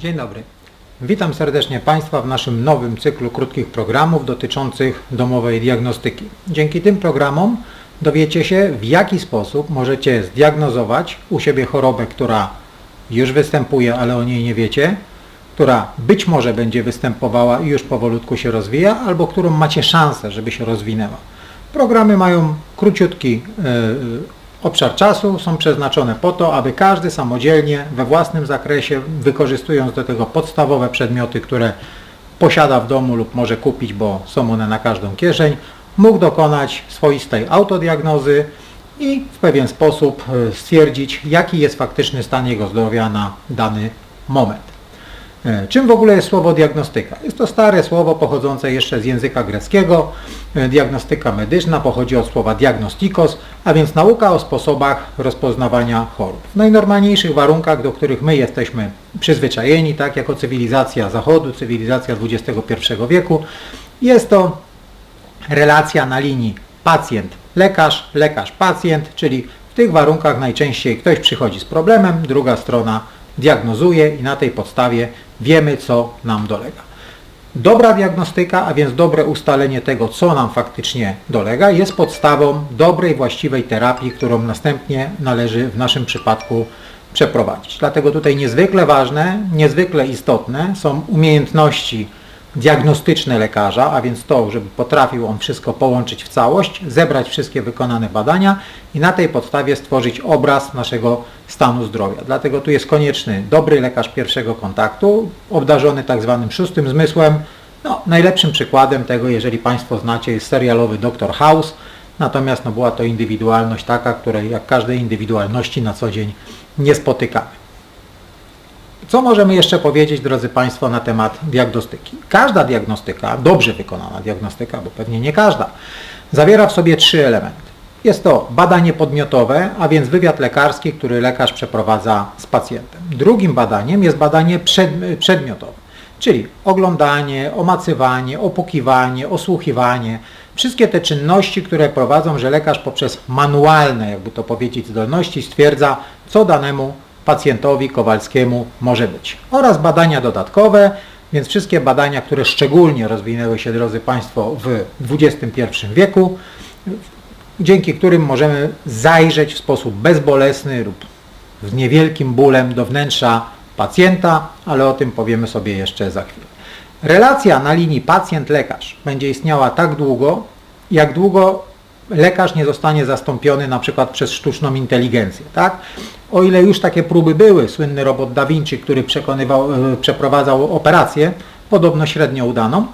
Dzień dobry. Witam serdecznie Państwa w naszym nowym cyklu krótkich programów dotyczących domowej diagnostyki. Dzięki tym programom dowiecie się w jaki sposób możecie zdiagnozować u siebie chorobę, która już występuje, ale o niej nie wiecie, która być może będzie występowała i już powolutku się rozwija, albo którą macie szansę, żeby się rozwinęła. Programy mają króciutki e, obszar czasu, są przeznaczone po to, aby każdy samodzielnie, we własnym zakresie, wykorzystując do tego podstawowe przedmioty, które posiada w domu lub może kupić, bo są one na każdą kieszeń, mógł dokonać swoistej autodiagnozy i w pewien sposób e, stwierdzić, jaki jest faktyczny stan jego zdrowia na dany moment. E, Czym w ogóle jest słowo diagnostyka? Jest to stare słowo pochodzące jeszcze z języka greckiego. E, Diagnostyka medyczna pochodzi od słowa diagnostikos, a więc nauka o sposobach rozpoznawania chorób. W najnormalniejszych warunkach, do których my jesteśmy przyzwyczajeni, tak jako cywilizacja Zachodu, cywilizacja XXI wieku, jest to relacja na linii pacjent-lekarz, lekarz-pacjent, czyli w tych warunkach najczęściej ktoś przychodzi z problemem, druga strona diagnozuje i na tej podstawie wiemy, co nam dolega. Dobra diagnostyka, a więc dobre ustalenie tego, co nam faktycznie dolega, jest podstawą dobrej, właściwej terapii, którą następnie należy w naszym przypadku przeprowadzić. Dlatego tutaj niezwykle ważne, niezwykle istotne są umiejętności diagnostyczne lekarza, a więc to, żeby potrafił on wszystko połączyć w całość, zebrać wszystkie wykonane badania i na tej podstawie stworzyć obraz naszego stanu zdrowia. Dlatego tu jest konieczny dobry lekarz pierwszego kontaktu, obdarzony tak zwanym szóstym zmysłem. No, najlepszym przykładem tego, jeżeli Państwo znacie, jest serialowy Dr. House, natomiast no, była to indywidualność taka, której jak każdej indywidualności na co dzień nie spotykamy. Co możemy jeszcze powiedzieć, drodzy Państwo, na temat diagnostyki? Każda diagnostyka, dobrze wykonana diagnostyka, bo pewnie nie każda, zawiera w sobie trzy elementy. Jest to badanie podmiotowe, a więc wywiad lekarski, który lekarz przeprowadza z pacjentem. Drugim badaniem jest badanie przed, przedmiotowe, czyli oglądanie, omacywanie, opukiwanie, osłuchiwanie, wszystkie te czynności, które prowadzą, że lekarz poprzez manualne, jakby to powiedzieć, zdolności stwierdza, co danemu pacjentowi Kowalskiemu może być. Oraz badania dodatkowe, więc wszystkie badania, które szczególnie rozwinęły się, drodzy Państwo, w XXI wieku, dzięki którym możemy zajrzeć w sposób bezbolesny lub z niewielkim bólem do wnętrza pacjenta, ale o tym powiemy sobie jeszcze za chwilę. Relacja na linii pacjent-lekarz będzie istniała tak długo, jak długo lekarz nie zostanie zastąpiony na przykład przez sztuczną inteligencję. Tak? O ile już takie próby były, słynny robot Da Vinci, który e, przeprowadzał operację, podobno średnio udaną,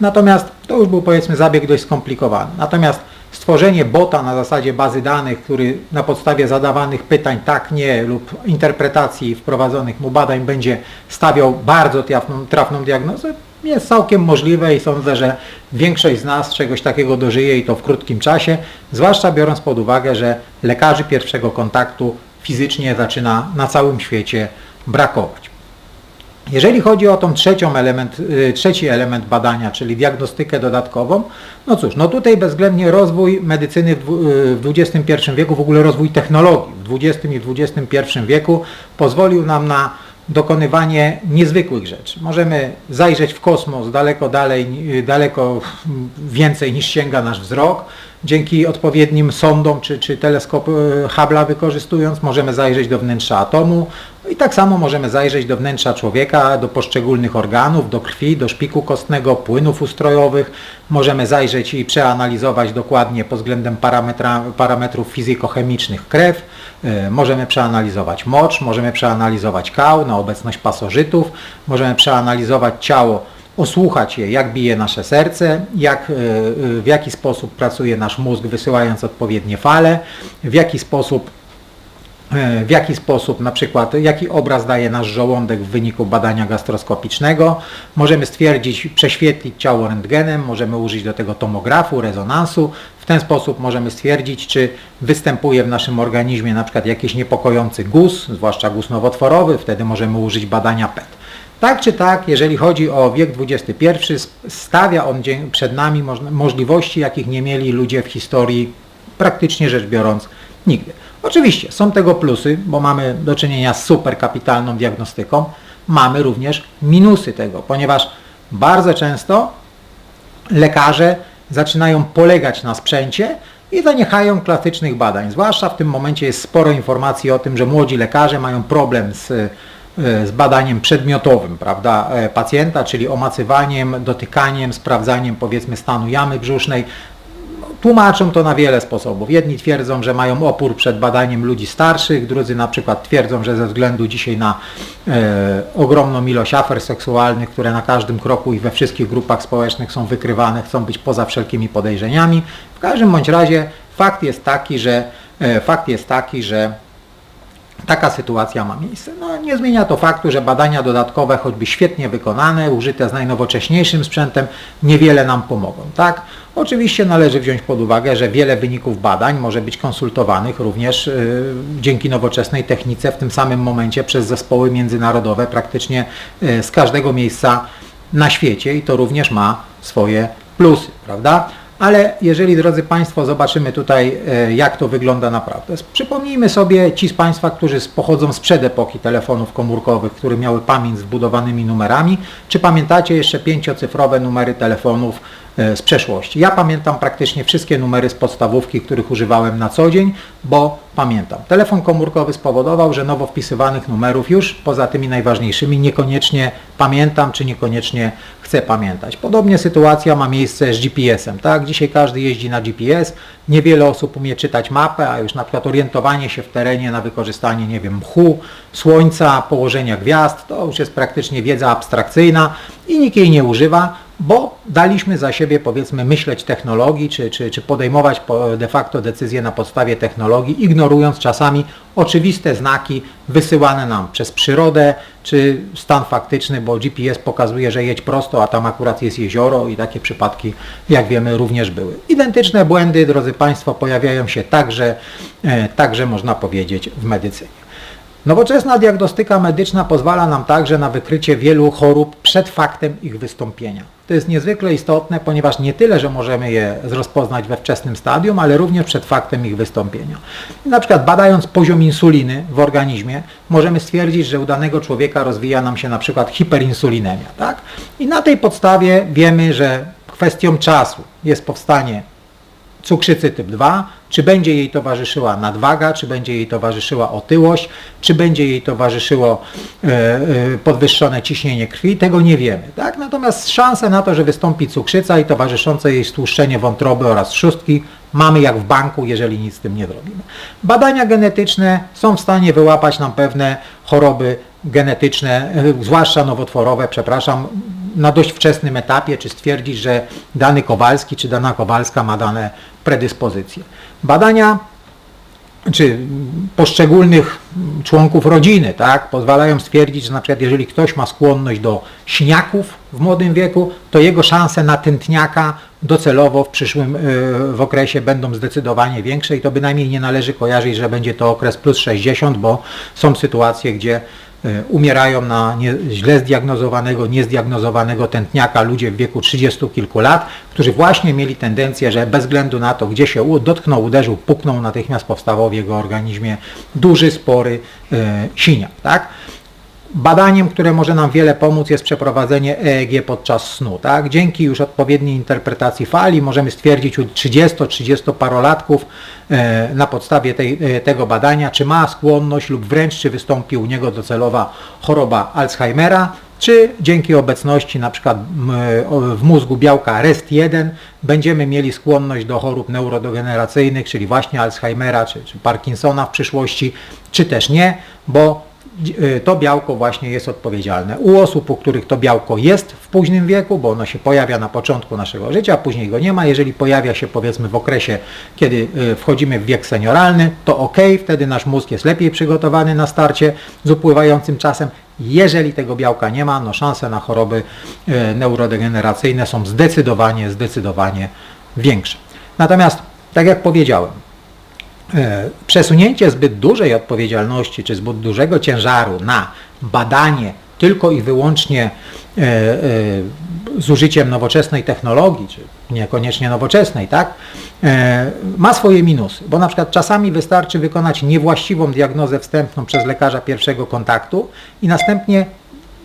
natomiast to już był powiedzmy zabieg dość skomplikowany. Natomiast stworzenie bota na zasadzie bazy danych, który na podstawie zadawanych pytań tak, nie lub interpretacji wprowadzonych mu badań będzie stawiał bardzo trafną, trafną diagnozę, jest całkiem możliwe i sądzę, że większość z nas czegoś takiego dożyje i to w krótkim czasie, zwłaszcza biorąc pod uwagę, że lekarzy pierwszego kontaktu fizycznie zaczyna na całym świecie brakować. Jeżeli chodzi o tą trzecią element, y, trzeci element badania, czyli diagnostykę dodatkową, no cóż, no tutaj bezwzględnie rozwój medycyny w XXI y, wieku, w ogóle rozwój technologii w XX i XXI wieku pozwolił nam na dokonywanie niezwykłych rzeczy. Możemy zajrzeć w kosmos daleko dalej, daleko więcej niż sięga nasz wzrok. Dzięki odpowiednim sondom czy, czy teleskop e, Hubble'a wykorzystując możemy zajrzeć do wnętrza atomu i tak samo możemy zajrzeć do wnętrza człowieka, do poszczególnych organów, do krwi, do szpiku kostnego, płynów ustrojowych. Możemy zajrzeć i przeanalizować dokładnie pod względem parametrów fizykochemicznych krew. E, możemy przeanalizować mocz, możemy przeanalizować kał na obecność pasożytów, możemy przeanalizować ciało osłuchać je, jak bije nasze serce, jak, e, w jaki sposób pracuje nasz mózg wysyłając odpowiednie fale, w jaki sposób e, w jaki sposób, na przykład, jaki obraz daje nasz żołądek w wyniku badania gastroskopicznego. Możemy stwierdzić, prześwietlić ciało rentgenem, możemy użyć do tego tomografu, rezonansu. W ten sposób możemy stwierdzić, czy występuje w naszym organizmie na przykład jakiś niepokojący guz, zwłaszcza guz nowotworowy, wtedy możemy użyć badania PET. Tak czy tak, jeżeli chodzi o wiek XXI, stawia on przed nami możliwości, jakich nie mieli ludzie w historii, praktycznie rzecz biorąc, nigdy. Oczywiście są tego plusy, bo mamy do czynienia z super kapitalną diagnostyką, mamy również minusy tego, ponieważ bardzo często lekarze zaczynają polegać na sprzęcie i zaniechają klasycznych badań. Zwłaszcza w tym momencie jest sporo informacji o tym, że młodzi lekarze mają problem z, e, z badaniem przedmiotowym prawda, e, pacjenta, czyli omacywaniem, dotykaniem, sprawdzaniem powiedzmy stanu jamy brzusznej. Tłumaczą to na wiele sposobów. Jedni twierdzą, że mają opór przed badaniem ludzi starszych, drudzy na przykład twierdzą, że ze względu dzisiaj na e, ogromną ilość afer seksualnych, które na każdym kroku i we wszystkich grupach społecznych są wykrywane, chcą być poza wszelkimi podejrzeniami. W każdym bądź razie fakt jest taki, że e, fakt jest taki, że Taka sytuacja ma miejsce. No, nie zmienia to faktu, że badania dodatkowe, choćby świetnie wykonane, użyte z najnowocześniejszym sprzętem, niewiele nam pomogą. Tak? Oczywiście należy wziąć pod uwagę, że wiele wyników badań może być konsultowanych również y, dzięki nowoczesnej technice w tym samym momencie przez zespoły międzynarodowe praktycznie y, z każdego miejsca na świecie i to również ma swoje plusy, prawda? Ale jeżeli, drodzy Państwo, zobaczymy tutaj, e, jak to wygląda naprawdę. Przypomnijmy sobie ci z Państwa, którzy pochodzą sprzed epoki telefonów komórkowych, które miały pamięć z wbudowanymi numerami. Czy pamiętacie jeszcze pięciocyfrowe numery telefonów z przeszłości? Ja pamiętam praktycznie wszystkie numery z podstawówki, których używałem na co dzień, bo pamiętam. Telefon komórkowy spowodował, że nowo wpisywanych numerów już poza tymi najważniejszymi niekoniecznie pamiętam, czy niekoniecznie chcę pamiętać. Podobnie sytuacja ma miejsce z GPS-em. Tak? Dzisiaj każdy jeździ na GPS, niewiele osób umie czytać mapę, a już na przykład orientowanie się w terenie na wykorzystanie, nie wiem, mchu, słońca, położenia gwiazd, to już jest praktycznie wiedza abstrakcyjna i nikt jej nie używa, bo daliśmy za siebie powiedzmy myśleć technologii, czy, czy, czy podejmować de facto decyzje na podstawie technologii, ignorując czasami oczywiste znaki wysyłane nam przez przyrodę, czy stan faktyczny, bo GPS pokazuje, że jedź prosto, a tam akurat jest jezioro i takie przypadki, jak wiemy, również były. Identyczne błędy, drodzy Państwo, pojawiają się także, e, także można powiedzieć, w medycynie. Nowoczesna diagnostyka medyczna pozwala nam także na wykrycie wielu chorób przed faktem ich wystąpienia. To jest niezwykle istotne, ponieważ nie tyle, że możemy je rozpoznać we wczesnym stadium, ale również przed faktem ich wystąpienia. Na przykład badając poziom insuliny w organizmie, możemy stwierdzić, że u danego człowieka rozwija nam się na przykład hiperinsulinemia. Tak? I na tej podstawie wiemy, że kwestią czasu jest powstanie cukrzycy typ 2, czy będzie jej towarzyszyła nadwaga, czy będzie jej towarzyszyła otyłość, czy będzie jej towarzyszyło e, e, podwyższone ciśnienie krwi, tego nie wiemy. Tak? Natomiast szanse na to, że wystąpi cukrzyca i towarzyszące jej stłuszczenie wątroby oraz szóstki mamy jak w banku, jeżeli nic z tym nie zrobimy. Badania genetyczne są w stanie wyłapać nam pewne choroby genetyczne, e, zwłaszcza nowotworowe, przepraszam, na dość wczesnym etapie, czy stwierdzić, że dany Kowalski czy dana Kowalska ma dane predyspozycje. Badania czy poszczególnych członków rodziny, tak, pozwalają stwierdzić, że na przykład jeżeli ktoś ma skłonność do śniaków w młodym wieku, to jego szanse na tętniaka docelowo w przyszłym y, w okresie będą zdecydowanie większe i to bynajmniej nie należy kojarzyć, że będzie to okres plus 60, bo są sytuacje, gdzie E, umierają na nie, źle zdiagnozowanego, niezdiagnozowanego tętniaka ludzie w wieku 30 kilku lat, którzy właśnie mieli tendencję, że bez względu na to, gdzie się dotknął, uderzył, puknął, natychmiast powstawał w jego organizmie duży, spory e, siniak. Tak? Badaniem, które może nam wiele pomóc jest przeprowadzenie EEG podczas snu. Tak? Dzięki już odpowiedniej interpretacji fali możemy stwierdzić u 30-30 parolatków e, na podstawie tej, e, tego badania, czy ma skłonność lub wręcz czy wystąpi u niego docelowa choroba Alzheimera, czy dzięki obecności na przykład w mózgu białka REST1 będziemy mieli skłonność do chorób neurodegeneracyjnych, czyli właśnie Alzheimera czy, czy Parkinsona w przyszłości, czy też nie, bo to białko właśnie jest odpowiedzialne. U osób, u których to białko jest w późnym wieku, bo ono się pojawia na początku naszego życia, później go nie ma, jeżeli pojawia się powiedzmy w okresie, kiedy e, wchodzimy w wiek senioralny, to ok, wtedy nasz mózg jest lepiej przygotowany na starcie z upływającym czasem. Jeżeli tego białka nie ma, no szanse na choroby e, neurodegeneracyjne są zdecydowanie, zdecydowanie większe. Natomiast, tak jak powiedziałem, E, przesunięcie zbyt dużej odpowiedzialności czy zbyt dużego ciężaru na badanie tylko i wyłącznie e, e, z użyciem nowoczesnej technologii, czy niekoniecznie nowoczesnej, tak, ma swoje minusy, bo na przykład czasami wystarczy wykonać niewłaściwą diagnozę wstępną przez lekarza pierwszego kontaktu i następnie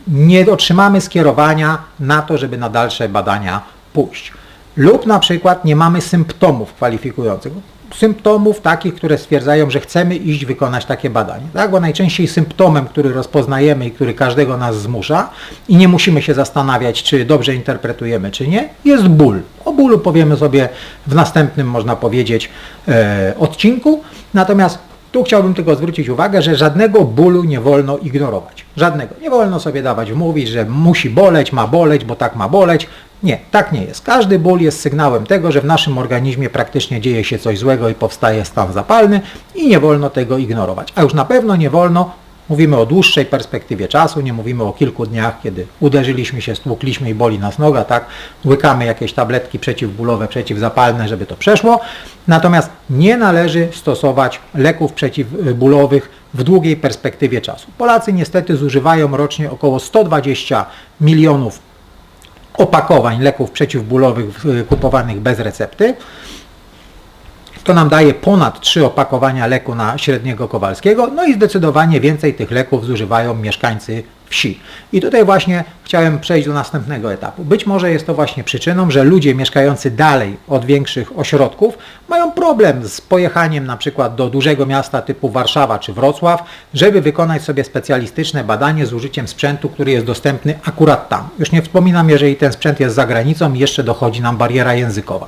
nie otrzymamy skierowania na to, żeby na dalsze badania pójść. Lub na przykład nie mamy symptomów kwalifikujących. Symptomów takich, które stwierdzają, że chcemy iść wykonać takie badanie. Tak? Bo najczęściej symptomem, który rozpoznajemy i który każdego nas zmusza i nie musimy się zastanawiać, czy dobrze interpretujemy, czy nie, jest ból. O bólu powiemy sobie w następnym, można powiedzieć, e, odcinku. Natomiast tu chciałbym tylko zwrócić uwagę, że żadnego bólu nie wolno ignorować. Żadnego. Nie wolno sobie dawać wmówić, że musi boleć, ma boleć, bo tak ma boleć. Nie, tak nie jest. Każdy ból jest sygnałem tego, że w naszym organizmie praktycznie dzieje się coś złego i powstaje stan zapalny i nie wolno tego ignorować. A już na pewno nie wolno Mówimy o dłuższej perspektywie czasu, nie mówimy o kilku dniach, kiedy uderzyliśmy się, stłukliśmy i boli nas noga, tak? Łykamy jakieś tabletki przeciwbólowe, przeciwzapalne, żeby to przeszło. Natomiast nie należy stosować leków przeciwbólowych w długiej perspektywie czasu. Polacy niestety zużywają rocznie około 120 milionów opakowań leków przeciwbólowych kupowanych bez recepty. To nam daje ponad 3 opakowania leku na średniego Kowalskiego, no i zdecydowanie więcej tych leków zużywają mieszkańcy wsi. I tutaj właśnie chciałem przejść do następnego etapu. Być może jest to właśnie przyczyną, że ludzie mieszkający dalej od większych ośrodków mają problem z pojechaniem na przykład do dużego miasta typu Warszawa czy Wrocław, żeby wykonać sobie specjalistyczne badanie z użyciem sprzętu, który jest dostępny akurat tam. Już nie wspominam, jeżeli ten sprzęt jest za granicą jeszcze dochodzi nam bariera językowa.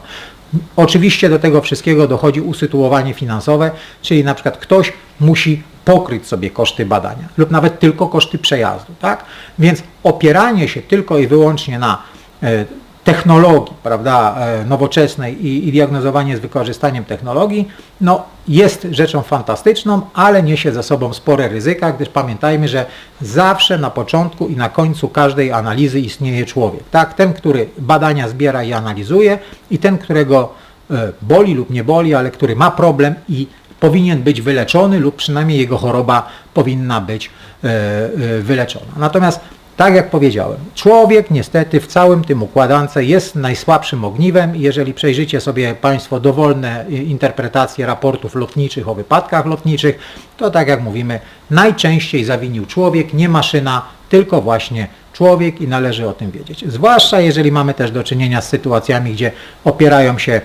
Oczywiście do tego wszystkiego dochodzi usytuowanie finansowe, czyli na przykład ktoś musi pokryć sobie koszty badania lub nawet tylko koszty przejazdu. Tak? Więc opieranie się tylko i wyłącznie na e, technologii prawda, e, nowoczesnej i, i diagnozowanie z wykorzystaniem technologii no, jest rzeczą fantastyczną, ale niesie ze sobą spore ryzyka, gdyż pamiętajmy, że zawsze na początku i na końcu każdej analizy istnieje człowiek. Tak? Ten, który badania zbiera i analizuje i ten, którego e, boli lub nie boli, ale który ma problem i powinien być wyleczony lub przynajmniej jego choroba powinna być e, wyleczona. Natomiast tak jak powiedziałem, człowiek niestety w całym tym układance jest najsłabszym ogniwem i jeżeli przejrzycie sobie Państwo dowolne interpretacje raportów lotniczych o wypadkach lotniczych, to tak jak mówimy, najczęściej zawinił człowiek, nie maszyna, tylko właśnie człowiek i należy o tym wiedzieć. Zwłaszcza jeżeli mamy też do czynienia z sytuacjami, gdzie opierają się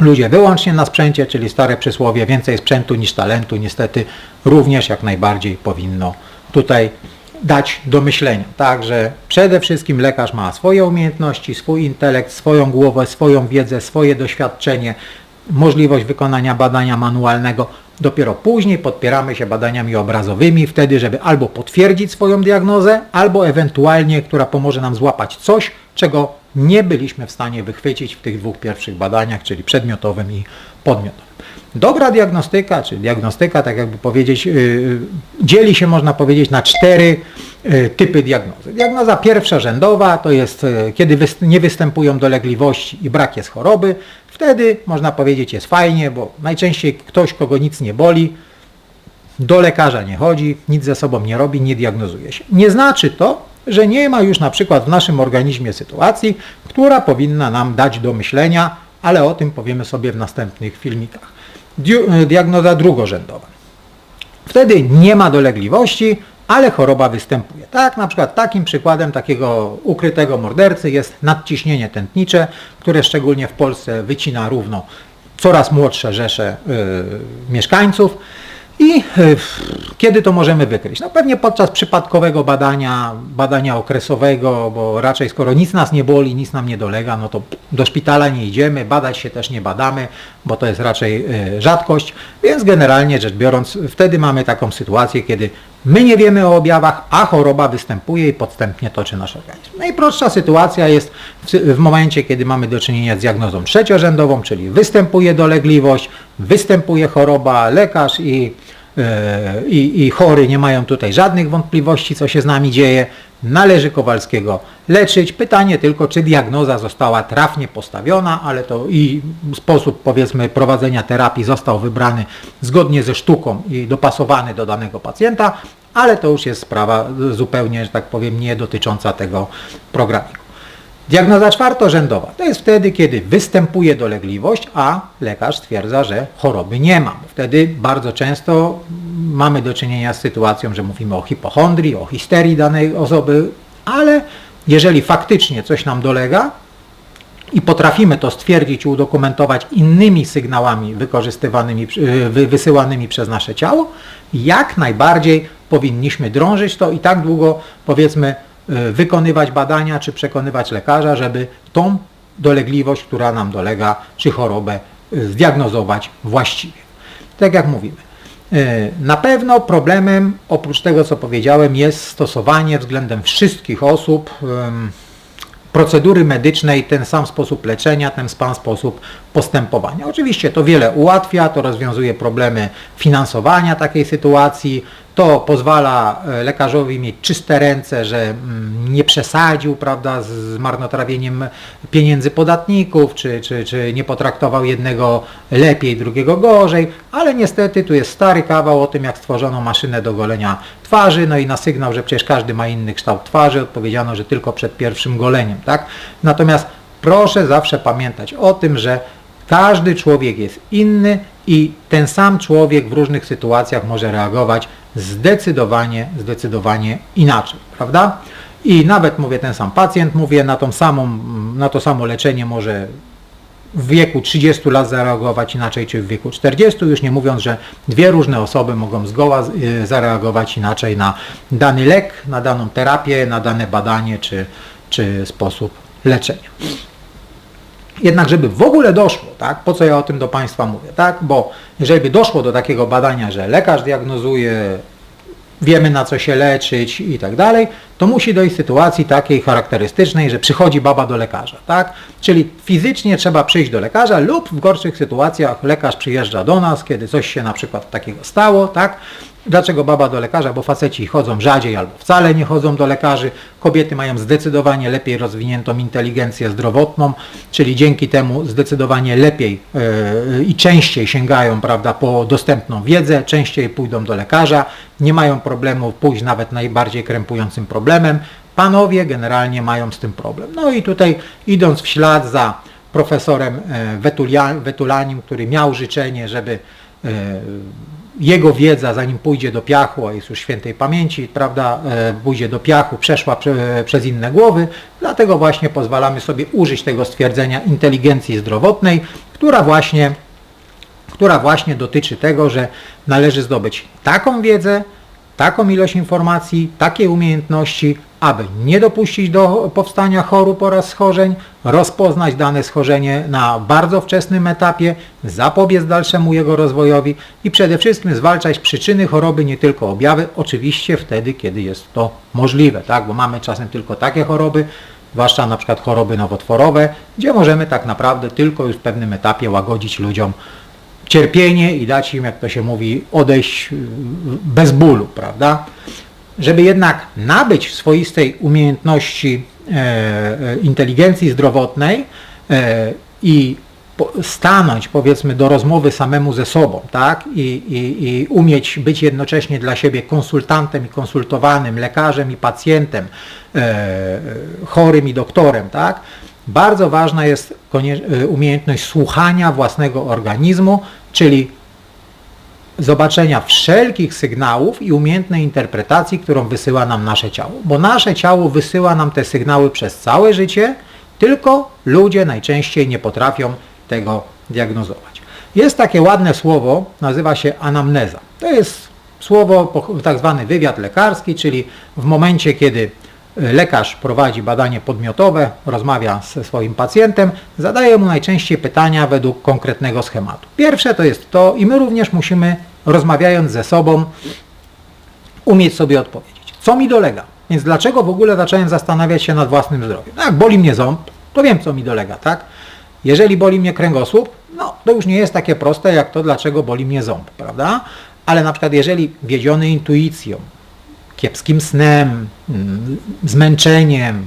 ludzie wyłącznie na sprzęcie, czyli stare przysłowie, więcej sprzętu niż talentu, niestety również jak najbardziej powinno tutaj dać do myślenia. Także przede wszystkim lekarz ma swoje umiejętności, swój intelekt, swoją głowę, swoją wiedzę, swoje doświadczenie, możliwość wykonania badania manualnego. Dopiero później podpieramy się badaniami obrazowymi, wtedy, żeby albo potwierdzić swoją diagnozę, albo ewentualnie, która pomoże nam złapać coś, czego nie byliśmy w stanie wychwycić w tych dwóch pierwszych badaniach, czyli przedmiotowym i podmiotowym. Dobra diagnostyka, czy diagnostyka, tak jakby powiedzieć, yy, dzieli się, można powiedzieć, na cztery yy, typy diagnozy. Diagnoza pierwszorzędowa to jest, kiedy nie występują dolegliwości i brak jest choroby. Wtedy, można powiedzieć, jest fajnie, bo najczęściej ktoś, kogo nic nie boli, do lekarza nie chodzi, nic ze sobą nie robi, nie diagnozuje się. Nie znaczy to, że nie ma już na przykład w naszym organizmie sytuacji, która powinna nam dać do myślenia, ale o tym powiemy sobie w następnych filmikach. E, diagnoza drugorzędowa. Wtedy nie ma dolegliwości, ale choroba występuje. Tak, na przykład takim przykładem takiego ukrytego mordercy jest nadciśnienie tętnicze, które szczególnie w Polsce wycina równo coraz młodsze rzesze yy, mieszkańców. I e, kiedy to możemy wykryć? No pewnie podczas przypadkowego badania, badania okresowego, bo raczej skoro nic nas nie boli, nic nam nie dolega, no to do szpitala nie idziemy, badać się też nie badamy, bo to jest raczej e, rzadkość, więc generalnie rzecz biorąc wtedy mamy taką sytuację, kiedy my nie wiemy o objawach, a choroba występuje i podstępnie toczy nasz organizm. Najprostsza sytuacja jest w, momencie, kiedy mamy do czynienia z diagnozą trzeciorzędową, czyli występuje dolegliwość, występuje choroba, lekarz i i, i chory nie mają tutaj żadnych wątpliwości, co się z nami dzieje. Należy Kowalskiego leczyć. Pytanie tylko, czy diagnoza została trafnie postawiona, ale to i sposób powiedzmy prowadzenia terapii został wybrany zgodnie ze sztuką i dopasowany do danego pacjenta, ale to już jest sprawa zupełnie, że tak powiem, nie dotycząca tego programu. Diagnoza czwartorzędowa to jest wtedy, kiedy występuje dolegliwość, a lekarz stwierdza, że choroby nie ma. Wtedy bardzo często mamy do czynienia z sytuacją, że mówimy o hipochondrii, o histerii danej osoby, ale jeżeli faktycznie coś nam dolega i potrafimy to stwierdzić i udokumentować innymi sygnałami wykorzystywanymi, y, wysyłanymi przez nasze ciało, jak najbardziej powinniśmy drążyć to i tak długo, powiedzmy, wykonywać badania czy przekonywać lekarza, żeby tą dolegliwość, która nam dolega, czy chorobę y, zdiagnozować właściwie. Tak jak mówimy. Na pewno problemem, oprócz tego co powiedziałem, jest stosowanie względem wszystkich osób procedury medycznej, ten sam sposób leczenia, ten sam sposób postępowania. Oczywiście to wiele ułatwia, to rozwiązuje problemy finansowania takiej sytuacji, to pozwala e, lekarzowi mieć czyste ręce, że mm, nie przesadził prawda, z marnotrawieniem pieniędzy podatników, czy, czy, czy nie potraktował jednego lepiej, drugiego gorzej, ale niestety tu jest stary kawał o tym, jak stworzono maszynę do golenia twarzy, no i na sygnał, że przecież każdy ma inny kształt twarzy, odpowiedziano, że tylko przed pierwszym goleniem. Tak? Natomiast proszę zawsze pamiętać o tym, że każdy człowiek jest inny i ten sam człowiek w różnych sytuacjach może reagować zdecydowanie, zdecydowanie inaczej, prawda? I nawet mówię ten sam pacjent, mówię na, tą samą, na to samo leczenie może w wieku 30 lat zareagować inaczej, czy w wieku 40, już nie mówiąc, że dwie różne osoby mogą zgoła y, zareagować inaczej na dany lek, na daną terapię, na dane badanie, czy, czy sposób leczenia. Jednak żeby w ogóle doszło, tak, po co ja o tym do Państwa mówię, tak, bo jeżeli by doszło do takiego badania, że lekarz diagnozuje, wiemy na co się leczyć i tak dalej, to musi dojść sytuacji takiej charakterystycznej, że przychodzi baba do lekarza, tak? Czyli fizycznie trzeba przyjść do lekarza lub w gorszych sytuacjach lekarz przyjeżdża do nas, kiedy coś się na przykład takiego stało, tak? Dlaczego baba do lekarza? Bo faceci chodzą rzadziej albo wcale nie chodzą do lekarzy. Kobiety mają zdecydowanie lepiej rozwiniętą inteligencję zdrowotną, czyli dzięki temu zdecydowanie lepiej yy, i częściej sięgają prawda, po dostępną wiedzę, częściej pójdą do lekarza, nie mają problemu pójść nawet najbardziej krępującym problemem. Panowie generalnie mają z tym problem. No i tutaj idąc w ślad za profesorem e, Wetulanim, który miał życzenie, żeby e, jego wiedza, zanim pójdzie do piachu, a jest już świętej pamięci, prawda, e, pójdzie do piachu, przeszła prze, przez inne głowy, dlatego właśnie pozwalamy sobie użyć tego stwierdzenia inteligencji zdrowotnej, która właśnie, która właśnie dotyczy tego, że należy zdobyć taką wiedzę, taką ilość informacji, takie umiejętności, aby nie dopuścić do powstania chorób oraz schorzeń, rozpoznać dane schorzenie na bardzo wczesnym etapie, zapobiec dalszemu jego rozwojowi i przede wszystkim zwalczać przyczyny choroby, nie tylko objawy, oczywiście wtedy, kiedy jest to możliwe, tak? bo mamy czasem tylko takie choroby, zwłaszcza na przykład choroby nowotworowe, gdzie możemy tak naprawdę tylko już w pewnym etapie łagodzić ludziom cierpienie i dać im, jak to się mówi, odejść bez bólu, prawda? Żeby jednak nabyć swoistej umiejętności e, e, inteligencji zdrowotnej e, i stanąć powiedzmy do rozmowy samemu ze sobą, tak? I, i, I umieć być jednocześnie dla siebie konsultantem i konsultowanym, lekarzem i pacjentem, chorym i doktorem, tak? Bardzo ważna jest umiejętność słuchania własnego organizmu, czyli zobaczenia wszelkich sygnałów i umiejętnej interpretacji, którą wysyła nam nasze ciało. Bo nasze ciało wysyła nam te sygnały przez całe życie, tylko ludzie najczęściej nie potrafią tego diagnozować. Jest takie ładne słowo, nazywa się anamneza. To jest słowo, tak zwany wywiad lekarski, czyli w momencie, kiedy lekarz prowadzi badanie podmiotowe, rozmawia ze swoim pacjentem, zadaje mu najczęściej pytania według konkretnego schematu. Pierwsze to jest to i my również musimy, rozmawiając ze sobą, umieć sobie odpowiedzieć. Co mi dolega? Więc dlaczego w ogóle zacząłem zastanawiać się nad własnym zdrowiem? No jak boli mnie ząb, to wiem co mi dolega, tak? Jeżeli boli mnie kręgosłup, no to już nie jest takie proste jak to, dlaczego boli mnie ząb, prawda? Ale na przykład jeżeli wiedziony intuicją, kiepskim snem, mm, zmęczeniem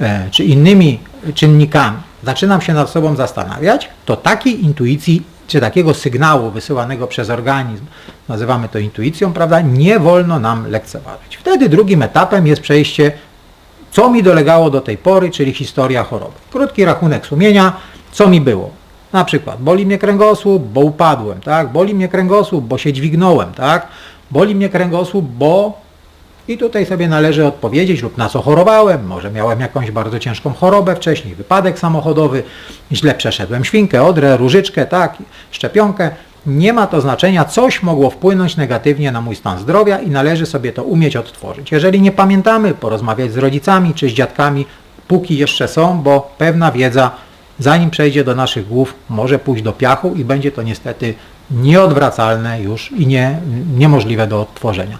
e, czy innymi czynnikami zaczynam się nad sobą zastanawiać, to takiej intuicji czy takiego sygnału wysyłanego przez organizm, nazywamy to intuicją, prawda, nie wolno nam lekceważyć. Wtedy drugim etapem jest przejście, co mi dolegało do tej pory, czyli historia choroby. Krótki rachunek sumienia, co mi było. Na przykład boli mnie kręgosłup, bo upadłem, tak? Boli mnie kręgosłup, bo się dźwignąłem, tak? boli mnie kręgosłup, bo i tutaj sobie należy odpowiedzieć lub na co chorowałem, może miałem jakąś bardzo ciężką chorobę wcześniej, wypadek samochodowy, źle przeszedłem świnkę, odrę, różyczkę, tak, szczepionkę. Nie ma to znaczenia, coś mogło wpłynąć negatywnie na mój stan zdrowia i należy sobie to umieć odtworzyć. Jeżeli nie pamiętamy, porozmawiać z rodzicami czy z dziadkami, póki jeszcze są, bo pewna wiedza, zanim przejdzie do naszych głów, może pójść do piachu i będzie to niestety nieodwracalne już i nie, niemożliwe do odtworzenia.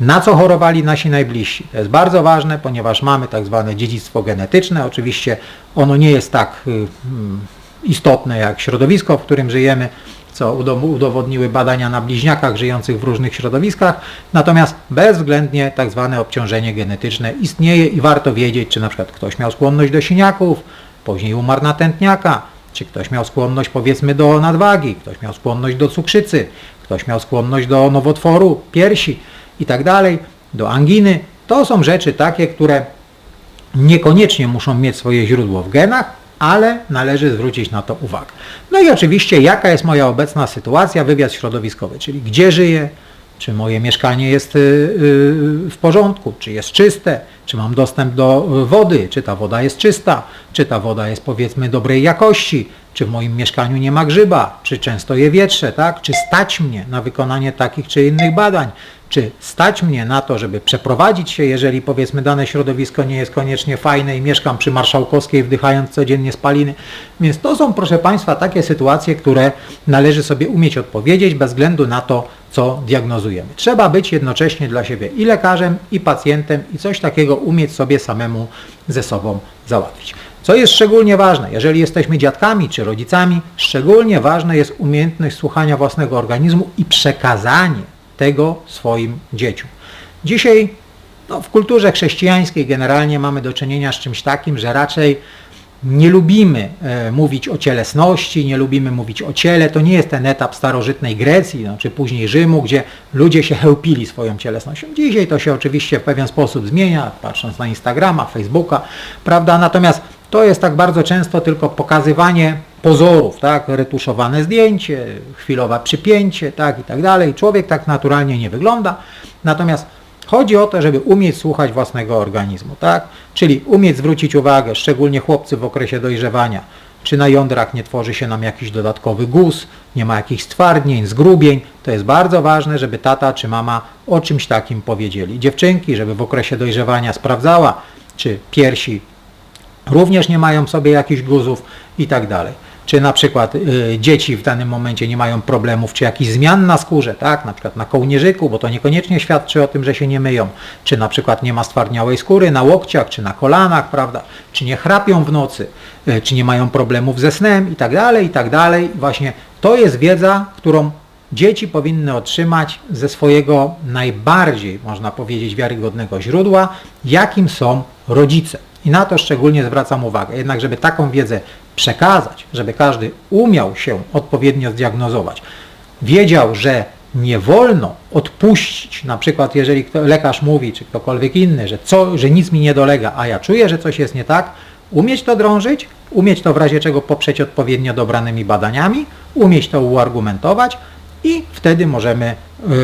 Na co chorowali nasi najbliżsi? To jest bardzo ważne, ponieważ mamy tak zwane dziedzictwo genetyczne. Oczywiście ono nie jest tak y, mm, istotne jak środowisko, w którym żyjemy, co udowodniły badania na bliźniakach żyjących w różnych środowiskach. Natomiast bezwzględnie tak zwane obciążenie genetyczne istnieje i warto wiedzieć, czy na przykład ktoś miał skłonność do siniaków, później umarł na tętniaka, czy ktoś miał skłonność powiedzmy do nadwagi, ktoś miał skłonność do cukrzycy, ktoś miał skłonność do nowotworu piersi i tak dalej, do anginy. To są rzeczy takie, które niekoniecznie muszą mieć swoje źródło w genach, ale należy zwrócić na to uwagę. No i oczywiście jaka jest moja obecna sytuacja, wywiad środowiskowy, czyli gdzie żyję, czy moje mieszkanie jest y, y, w porządku, czy jest czyste, czy mam dostęp do wody, czy ta woda jest czysta, czy ta woda jest powiedzmy dobrej jakości, czy w moim mieszkaniu nie ma grzyba, czy często je wietrze, tak? czy stać mnie na wykonanie takich czy innych badań, czy stać mnie na to, żeby przeprowadzić się, jeżeli powiedzmy dane środowisko nie jest koniecznie fajne i mieszkam przy Marszałkowskiej wdychając codziennie spaliny. Więc to są proszę Państwa takie sytuacje, które należy sobie umieć odpowiedzieć bez względu na to, co diagnozujemy. Trzeba być jednocześnie dla siebie i lekarzem, i pacjentem i coś takiego umieć sobie samemu ze sobą załatwić. Co jest szczególnie ważne, jeżeli jesteśmy dziadkami czy rodzicami, szczególnie ważne jest umiejętność słuchania własnego organizmu i przekazanie tego swoim dzieciom. Dzisiaj no, w kulturze chrześcijańskiej generalnie mamy do czynienia z czymś takim, że raczej nie lubimy e, mówić o cielesności, nie lubimy mówić o ciele. To nie jest ten etap starożytnej Grecji, no, czy później Rzymu, gdzie ludzie się chełpili swoją cielesnością. Dzisiaj to się oczywiście w pewien sposób zmienia, patrząc na Instagrama, Facebooka, prawda? Natomiast to jest tak bardzo często tylko pokazywanie pozorów, tak, retuszowane zdjęcie, chwilowe przypięcie, tak i tak dalej. Człowiek tak naturalnie nie wygląda. Natomiast chodzi o to, żeby umieć słuchać własnego organizmu, tak? Czyli umieć zwrócić uwagę, szczególnie chłopcy w okresie dojrzewania, czy na jądrach nie tworzy się nam jakiś dodatkowy guz, nie ma jakichś stwardnień, zgrubień. To jest bardzo ważne, żeby tata czy mama o czymś takim powiedzieli. Dziewczynki, żeby w okresie dojrzewania sprawdzała, czy piersi również nie mają sobie jakichś guzów i tak dalej. Czy na przykład y, dzieci w danym momencie nie mają problemów, czy jakichś zmian na skórze, tak, na przykład na kołnierzyku, bo to niekoniecznie świadczy o tym, że się nie myją, czy na przykład nie ma stwardniałej skóry na łokciach, czy na kolanach, prawda, czy nie chrapią w nocy, y, czy nie mają problemów ze snem i tak dalej, i tak dalej. Właśnie to jest wiedza, którą dzieci powinny otrzymać ze swojego najbardziej, można powiedzieć, wiarygodnego źródła, jakim są rodzice. I na to szczególnie zwracam uwagę. Jednak, żeby taką wiedzę przekazać, żeby każdy umiał się odpowiednio zdiagnozować, wiedział, że nie wolno odpuścić, na przykład jeżeli lekarz mówi, czy ktokolwiek inny, że, co, że nic mi nie dolega, a ja czuję, że coś jest nie tak, umieć to drążyć, umieć to w razie czego poprzeć odpowiednio dobranymi badaniami, umieć to uargumentować i wtedy możemy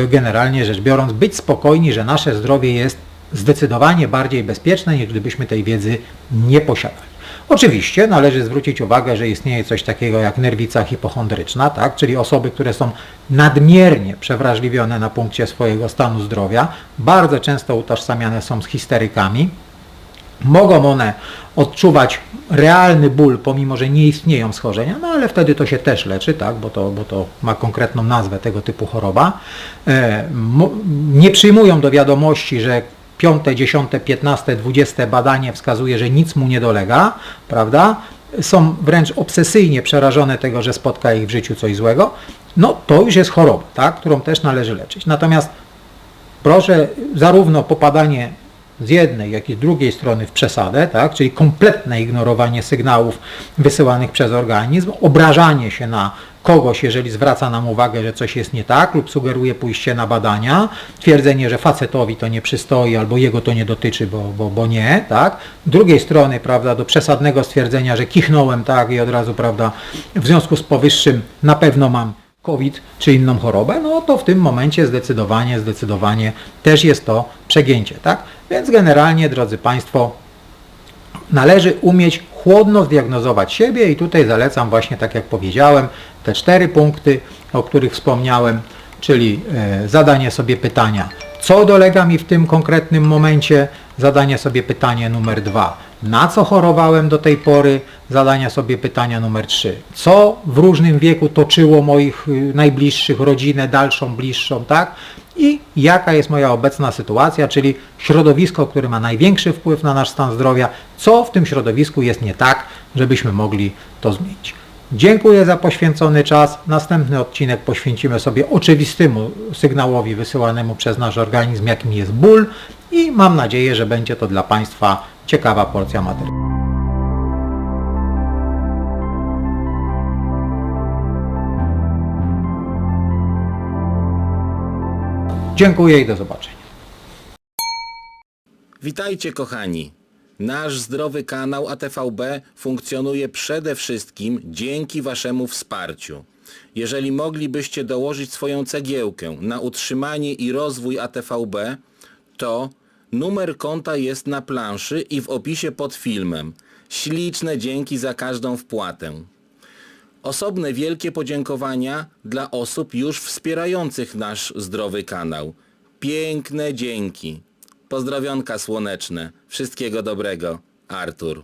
y, generalnie rzecz biorąc być spokojni, że nasze zdrowie jest zdecydowanie bardziej bezpieczne, niż gdybyśmy tej wiedzy nie posiadali. Oczywiście należy zwrócić uwagę, że istnieje coś takiego jak nerwica hipochondryczna, tak? czyli osoby, które są nadmiernie przewrażliwione na punkcie swojego stanu zdrowia, bardzo często utożsamiane są z histerykami. Mogą one odczuwać realny ból, pomimo że nie istnieją schorzenia, no ale wtedy to się też leczy, tak? bo, to, bo to ma konkretną nazwę tego typu choroba. E, nie przyjmują do wiadomości, że piąte, dziesiąte, piętnaste, dwudzieste badanie wskazuje, że nic mu nie dolega, prawda? Są wręcz obsesyjnie przerażone tego, że spotka ich w życiu coś złego, no to już jest choroba, tak? którą też należy leczyć. Natomiast proszę zarówno popadanie z jednej, jak i z drugiej strony w przesadę, tak? czyli kompletne ignorowanie sygnałów wysyłanych przez organizm, obrażanie się na kogoś, jeżeli zwraca nam uwagę, że coś jest nie tak lub sugeruje pójście na badania, twierdzenie, że facetowi to nie przystoi albo jego to nie dotyczy, bo, bo, bo nie, tak? Z drugiej strony, prawda, do przesadnego stwierdzenia, że kichnąłem, tak, i od razu, prawda, w związku z powyższym na pewno mam COVID czy inną chorobę, no to w tym momencie zdecydowanie, zdecydowanie też jest to przegięcie, tak? Więc generalnie, drodzy Państwo, należy umieć chłodno zdiagnozować siebie i tutaj zalecam właśnie, tak jak powiedziałem, te cztery punkty, o których wspomniałem, czyli e, zadanie sobie pytania, co dolega mi w tym konkretnym momencie, zadanie sobie pytanie numer dwa, na co chorowałem do tej pory, zadania sobie pytania numer trzy, co w różnym wieku toczyło moich y, najbliższych, rodzinę dalszą, bliższą, tak? I jaka jest moja obecna sytuacja, czyli środowisko, które ma największy wpływ na nasz stan zdrowia, co w tym środowisku jest nie tak, żebyśmy mogli to zmienić. Dziękuję za poświęcony czas. Następny odcinek poświęcimy sobie oczywistemu sygnałowi wysyłanemu przez nasz organizm, jakim jest ból i mam nadzieję, że będzie to dla Państwa ciekawa porcja materiału. Dziękuję i do zobaczenia. Witajcie kochani. Nasz zdrowy kanał ATVB funkcjonuje przede wszystkim dzięki Waszemu wsparciu. Jeżeli moglibyście dołożyć swoją cegiełkę na utrzymanie i rozwój ATVB, to numer konta jest na planszy i w opisie pod filmem. Śliczne dzięki za każdą wpłatę. Osobne wielkie podziękowania dla osób już wspierających nasz zdrowy kanał. Piękne dzięki. Pozdrowionka słoneczne. Wszystkiego dobrego. Artur.